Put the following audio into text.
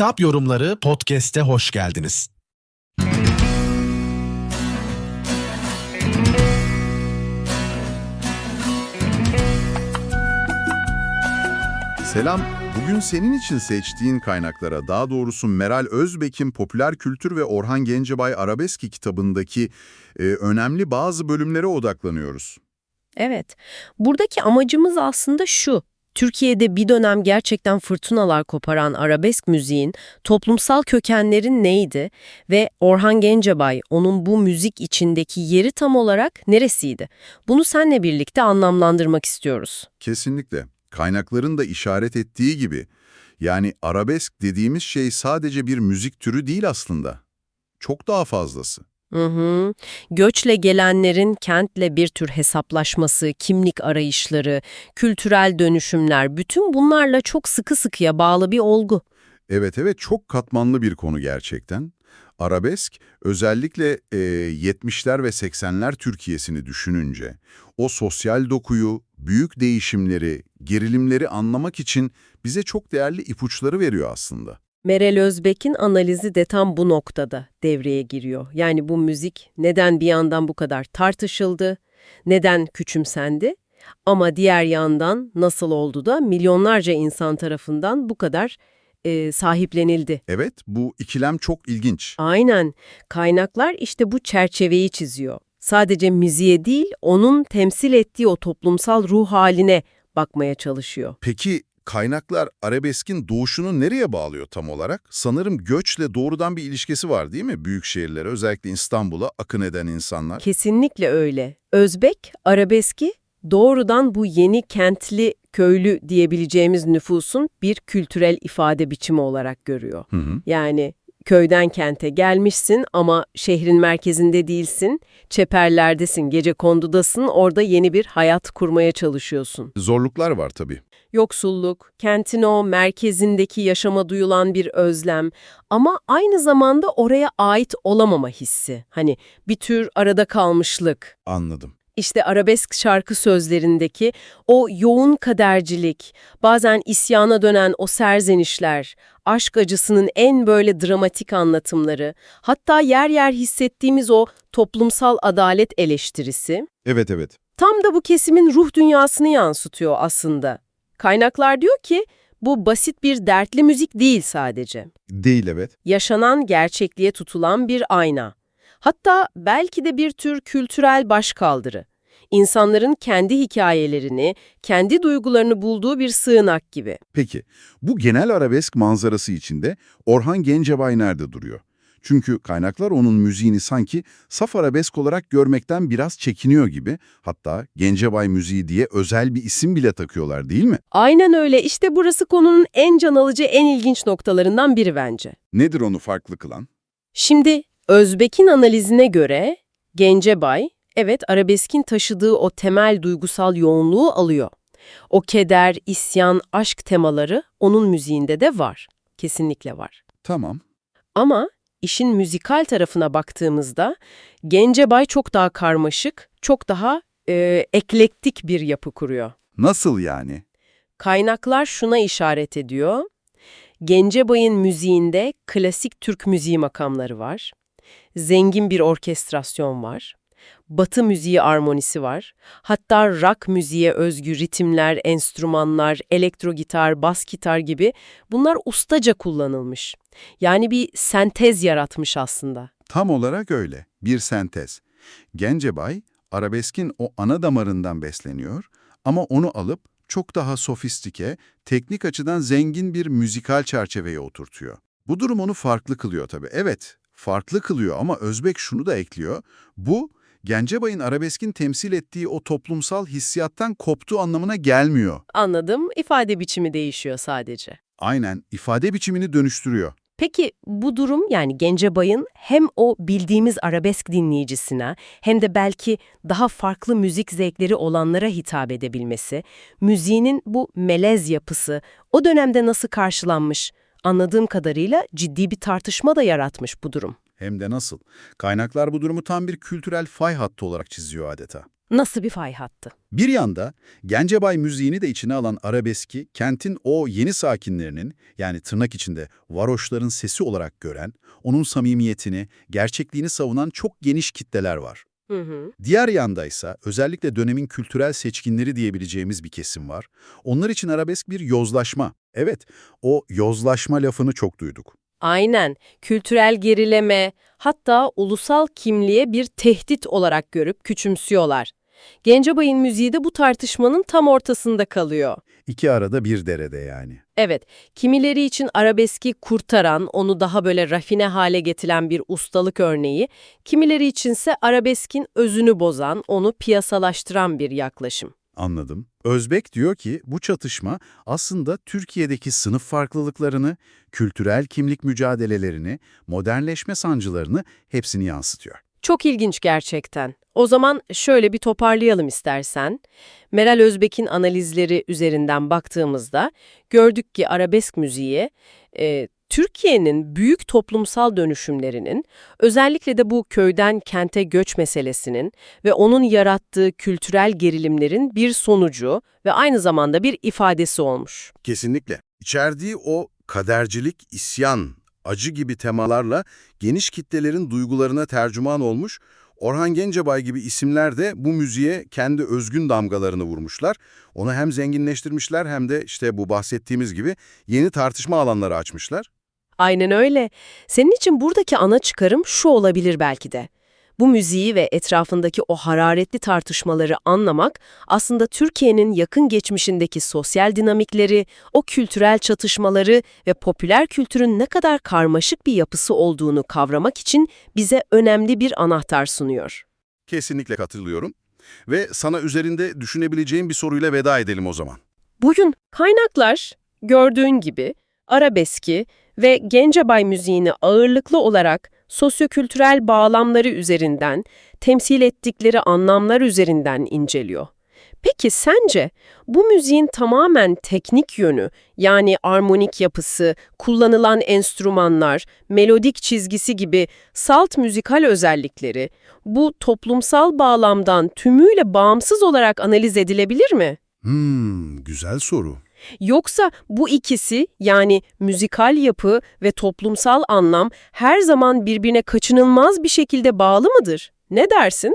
Kitap Yorumları Podcast'e hoş geldiniz. Selam. Bugün senin için seçtiğin kaynaklara, daha doğrusu Meral Özbek'in Popüler Kültür ve Orhan Gencebay Arabeski kitabındaki e, önemli bazı bölümlere odaklanıyoruz. Evet. Buradaki amacımız aslında şu. Türkiye'de bir dönem gerçekten fırtınalar koparan arabesk müziğin toplumsal kökenlerin neydi ve Orhan Gencebay onun bu müzik içindeki yeri tam olarak neresiydi? Bunu seninle birlikte anlamlandırmak istiyoruz. Kesinlikle. Kaynakların da işaret ettiği gibi, yani arabesk dediğimiz şey sadece bir müzik türü değil aslında. Çok daha fazlası. Hı hı. Göçle gelenlerin kentle bir tür hesaplaşması, kimlik arayışları, kültürel dönüşümler bütün bunlarla çok sıkı sıkıya bağlı bir olgu. Evet evet çok katmanlı bir konu gerçekten. Arabesk özellikle e, 70'ler ve 80'ler Türkiye'sini düşününce o sosyal dokuyu, büyük değişimleri, gerilimleri anlamak için bize çok değerli ipuçları veriyor aslında. Meral Özbek'in analizi de tam bu noktada devreye giriyor. Yani bu müzik neden bir yandan bu kadar tartışıldı, neden küçümsendi ama diğer yandan nasıl oldu da milyonlarca insan tarafından bu kadar e, sahiplenildi. Evet bu ikilem çok ilginç. Aynen. Kaynaklar işte bu çerçeveyi çiziyor. Sadece müziğe değil, onun temsil ettiği o toplumsal ruh haline bakmaya çalışıyor. Peki kaynaklar arabeskin doğuşunu nereye bağlıyor tam olarak? Sanırım göçle doğrudan bir ilişkisi var değil mi? Büyük şehirlere özellikle İstanbul'a akın eden insanlar. Kesinlikle öyle. Özbek, arabeski doğrudan bu yeni kentli, köylü diyebileceğimiz nüfusun bir kültürel ifade biçimi olarak görüyor. Hı hı. Yani köyden kente gelmişsin ama şehrin merkezinde değilsin, çeperlerdesin, gece kondudasın, orada yeni bir hayat kurmaya çalışıyorsun. Zorluklar var tabii. Yoksulluk, kentin o merkezindeki yaşama duyulan bir özlem ama aynı zamanda oraya ait olamama hissi. Hani bir tür arada kalmışlık. Anladım. İşte arabesk şarkı sözlerindeki o yoğun kadercilik, bazen isyana dönen o serzenişler, aşk acısının en böyle dramatik anlatımları, hatta yer yer hissettiğimiz o toplumsal adalet eleştirisi, Evet evet. tam da bu kesimin ruh dünyasını yansıtıyor aslında. Kaynaklar diyor ki, bu basit bir dertli müzik değil sadece. Değil evet. Yaşanan gerçekliğe tutulan bir ayna. Hatta belki de bir tür kültürel başkaldırı. İnsanların kendi hikayelerini, kendi duygularını bulduğu bir sığınak gibi. Peki bu genel arabesk manzarası içinde Orhan Gencebay nerede duruyor? Çünkü kaynaklar onun müziğini sanki saf arabesk olarak görmekten biraz çekiniyor gibi. Hatta Gencebay müziği diye özel bir isim bile takıyorlar değil mi? Aynen öyle. İşte burası konunun en can alıcı, en ilginç noktalarından biri bence. Nedir onu farklı kılan? Şimdi Özbek'in analizine göre Gencebay, evet arabeskin taşıdığı o temel duygusal yoğunluğu alıyor. O keder, isyan, aşk temaları onun müziğinde de var. Kesinlikle var. Tamam. Ama işin müzikal tarafına baktığımızda Gencebay çok daha karmaşık, çok daha e, eklektik bir yapı kuruyor. Nasıl yani? Kaynaklar şuna işaret ediyor. Gencebay'ın müziğinde klasik Türk müziği makamları var. Zengin bir orkestrasyon var. Batı müziği armonisi var. Hatta rock müziğe özgü ritimler, enstrümanlar, elektro gitar, bas gitar gibi bunlar ustaca kullanılmış. Yani bir sentez yaratmış aslında. Tam olarak öyle. Bir sentez. Gencebay, arabeskin o ana damarından besleniyor ama onu alıp çok daha sofistike, teknik açıdan zengin bir müzikal çerçeveye oturtuyor. Bu durum onu farklı kılıyor tabii. Evet, farklı kılıyor ama Özbek şunu da ekliyor. Bu, Gencebay'ın arabeskin temsil ettiği o toplumsal hissiyattan koptuğu anlamına gelmiyor. Anladım, ifade biçimi değişiyor sadece. Aynen, ifade biçimini dönüştürüyor. Peki bu durum yani Gencebay'ın hem o bildiğimiz arabesk dinleyicisine hem de belki daha farklı müzik zevkleri olanlara hitap edebilmesi, müziğinin bu melez yapısı o dönemde nasıl karşılanmış? Anladığım kadarıyla ciddi bir tartışma da yaratmış bu durum. Hem de nasıl. Kaynaklar bu durumu tam bir kültürel fay hattı olarak çiziyor adeta. Nasıl bir fay hattı? Bir yanda Gencebay müziğini de içine alan arabeski, kentin o yeni sakinlerinin yani tırnak içinde varoşların sesi olarak gören, onun samimiyetini, gerçekliğini savunan çok geniş kitleler var. Hı hı. Diğer yanda ise özellikle dönemin kültürel seçkinleri diyebileceğimiz bir kesim var. Onlar için arabesk bir yozlaşma. Evet, o yozlaşma lafını çok duyduk. Aynen. Kültürel gerileme, hatta ulusal kimliğe bir tehdit olarak görüp küçümsüyorlar. Gencebay'ın müziği de bu tartışmanın tam ortasında kalıyor. İki arada bir derede yani. Evet, kimileri için arabeski kurtaran, onu daha böyle rafine hale getiren bir ustalık örneği, kimileri içinse arabeskin özünü bozan, onu piyasalaştıran bir yaklaşım. Anladım. Özbek diyor ki bu çatışma aslında Türkiye'deki sınıf farklılıklarını, kültürel kimlik mücadelelerini, modernleşme sancılarını hepsini yansıtıyor. Çok ilginç gerçekten. O zaman şöyle bir toparlayalım istersen. Meral Özbek'in analizleri üzerinden baktığımızda gördük ki arabesk müziği e, Türkiye'nin büyük toplumsal dönüşümlerinin, özellikle de bu köyden kente göç meselesinin ve onun yarattığı kültürel gerilimlerin bir sonucu ve aynı zamanda bir ifadesi olmuş. Kesinlikle. İçerdiği o kadercilik, isyan, acı gibi temalarla geniş kitlelerin duygularına tercüman olmuş, Orhan Gencebay gibi isimler de bu müziğe kendi özgün damgalarını vurmuşlar. Onu hem zenginleştirmişler hem de işte bu bahsettiğimiz gibi yeni tartışma alanları açmışlar. Aynen öyle. Senin için buradaki ana çıkarım şu olabilir belki de. Bu müziği ve etrafındaki o hararetli tartışmaları anlamak aslında Türkiye'nin yakın geçmişindeki sosyal dinamikleri, o kültürel çatışmaları ve popüler kültürün ne kadar karmaşık bir yapısı olduğunu kavramak için bize önemli bir anahtar sunuyor. Kesinlikle katılıyorum. Ve sana üzerinde düşünebileceğim bir soruyla veda edelim o zaman. Bugün kaynaklar gördüğün gibi arabeski ve Gencebay müziğini ağırlıklı olarak sosyokültürel bağlamları üzerinden, temsil ettikleri anlamlar üzerinden inceliyor. Peki sence bu müziğin tamamen teknik yönü, yani armonik yapısı, kullanılan enstrümanlar, melodik çizgisi gibi salt müzikal özellikleri bu toplumsal bağlamdan tümüyle bağımsız olarak analiz edilebilir mi? Hmm, güzel soru. Yoksa bu ikisi yani müzikal yapı ve toplumsal anlam her zaman birbirine kaçınılmaz bir şekilde bağlı mıdır? Ne dersin?